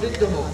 সমৃদ্ধ হোক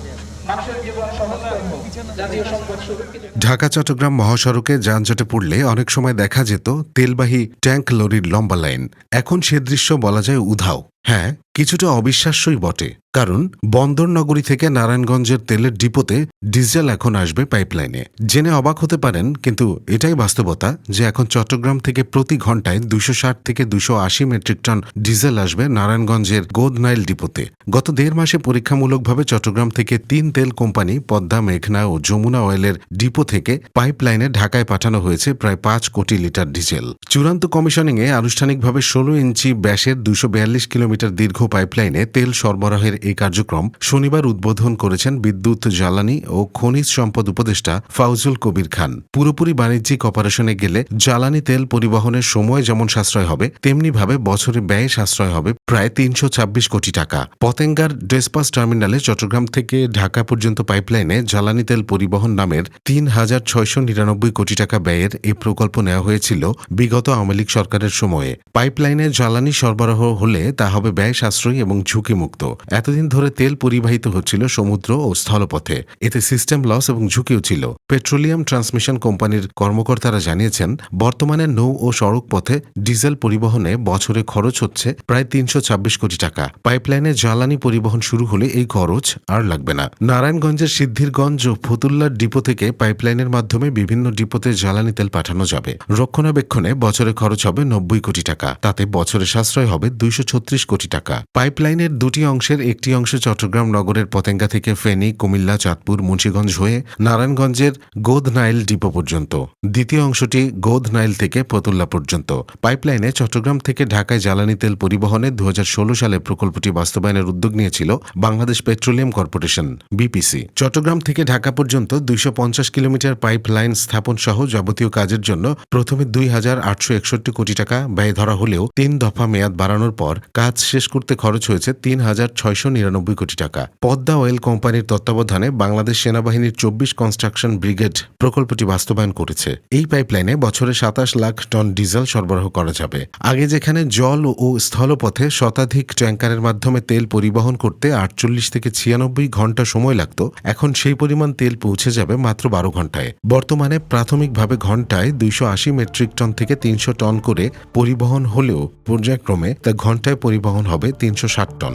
ঢাকা, চট্টগ্রাম মহাসড়কে যানজটে পড়লে অনেক সময় দেখা যেত তেলবাহী ট্যাঙ্ক লরির লম্বা লাইন। এখন সে দৃশ্য বলা যায় উধাও। হ্যাঁ কিছুটা অবিশ্বাস্যই বটে, কারণ বন্দর নগরী থেকে নারায়ণগঞ্জের তেলের ডিপোতে ডিজেল এখন আসবে পাইপলাইনে। জেনে অবাক হতে পারেন, কিন্তু এটাই বাস্তবতা যে এখন চট্টগ্রাম থেকে প্রতি ঘন্টায় দুশো ষাট থেকে দুশো আশি মেট্রিক টন ডিজেল আসবে নারায়ণগঞ্জের গোদনাইল ডিপোতে। গত দেড় মাসে পরীক্ষামূলকভাবে চট্টগ্রাম থেকে তিন তেল কোম্পানি পদ্মা, মেঘনা ও যমুনা অয়েলের ডিপো থেকে পাইপলাইনে ঢাকায় পাঠানো হয়েছে প্রায় পাঁচ কোটি লিটার ডিজেল। চূড়ান্ত কমিশনিংয়ে আনুষ্ঠানিকভাবে ষোলো ইঞ্চি ব্যাসের দুশো কিলোমিটার দীর্ঘ পাইপলাইনে তেল সরবরাহের এই কার্যক্রম শনিবার উদ্বোধন করেছেন বিদ্যুৎ, জ্বালানি ও খনিজ সম্পদ উপদেষ্টা ফাউজুল কবির খান। পুরোপুরি বাণিজ্যিক অপারেশনে গেলে জ্বালানি তেল পরিবহনের সময় যেমন সাশ্রয় হবে, তেমনিভাবে বছরে ব্যয় সাশ্রয় হবে প্রায় তিনশো ছাব্বিশ কোটি টাকা। পতেঙ্গার ডেসপাস টার্মিনালে চট্টগ্রাম থেকে ঢাকা পর্যন্ত পাইপলাইনে জ্বালানি তেল পরিবহন নামের তিন হাজার ছয়শো নিরানব্বই কোটি টাকা ব্যয়ের এই প্রকল্প নেওয়া হয়েছিল বিগত আওয়ামী লীগ সরকারের সময়ে। পাইপলাইনে জ্বালানি সরবরাহ হলে তা হবে ব্যয় সাশ্রয়ী এবং ঝুঁকিমুক্ত। এতদিন ধরে তেল পরিবাহিত হচ্ছিল সমুদ্র ও স্থলপথে। এতে সিস্টেম লস এবং ঝুঁকিও ছিল। পেট্রোলিয়াম ট্রান্সমিশন কোম্পানির কর্মকর্তারা জানিয়েছেন, বর্তমানে নৌ ও সড়ক পথে ডিজেল পরিবহনে বছরে খরচ হচ্ছে প্রায় তিনশো ছাব্বিশ কোটি টাকা। পাইপলাইনে জ্বালানি পরিবহন শুরু হলে এই খরচ আর লাগবে না। নারায়ণগঞ্জের সিদ্ধিরগঞ্জ ও ফতুল্লার ডিপো থেকে পাইপলাইনের মাধ্যমে বিভিন্ন ডিপোতে জ্বালানি তেল পাঠানো যাবে। রক্ষণাবেক্ষণে বছরে খরচ হবে নব্বই কোটি টাকা। তাতে বছরে সাশ্রয় হবে দুইশো ছত্রিশ কোটি টাকা। পাইপলাইনের দুটি অংশের একটি অংশ চট্টগ্রাম নগরের পতেঙ্গা থেকে ফেনী, কুমিল্লা, চাঁদপুর, মুন্সীগঞ্জ হয়ে নারায়ণগঞ্জের গোদনাইল ডিপো পর্যন্ত। দ্বিতীয় অংশটি গোদনাইল থেকে ফতুল্লা পর্যন্ত। পাইপলাইনে চট্টগ্রাম থেকে ঢাকায় জ্বালানি তেল পরিবহনে দু হাজার ষোলো সালে প্রকল্পটি বাস্তবায়নের উদ্যোগ নিয়েছিল Bangladesh petroleum corporation, BPC. Chattogram থেকে ঢাকা পর্যন্ত দুইশ পঞ্চাশ কিলোমিটার পাইপলাইন স্থাপন সহ যাবতীয় কাজের জন্য প্রথমে দুই হাজার আটশো একষট্টি কোটি টাকা ব্যয় ধরা হলেও তিন দফা মেয়াদ বাড়ানোর পর কাজ শেষ করতে খরচ হয়েছে তিন হাজার ছয়শো নিরানব্বই কোটি টাকা। পদ্মা অয়েল কোম্পানির তত্ত্বাবধানে বাংলাদেশ সেনাবাহিনীর চব্বিশ কনস্ট্রাকশন ব্রিগেড প্রকল্পটি বাস্তবায়ন করেছে। এই পাইপলাইনে বছরে সাতাশ লাখ টন ডিজেল সরবরাহ করা যাবে। আগে যেখানে জল ও স্থলপথে শতাধিক ট্যাঙ্কারের মাধ্যমে তেল পরিবহন করতে আটচল্লিশ থেকে ছিয়ানব্বই ঘণ্টা সময় লাগত, এখন সেই পরিমাণ তেল পৌঁছে যাবে মাত্র বারো ঘন্টায়। বর্তমানে প্রাথমিকভাবে ঘন্টায় দুইশো আশি মেট্রিক টন থেকে তিনশো টন করে পরিবহন হলেও পর্যায়ক্রমে তা ঘন্টায় পরিবহন হবে তিনশো ষাট টন।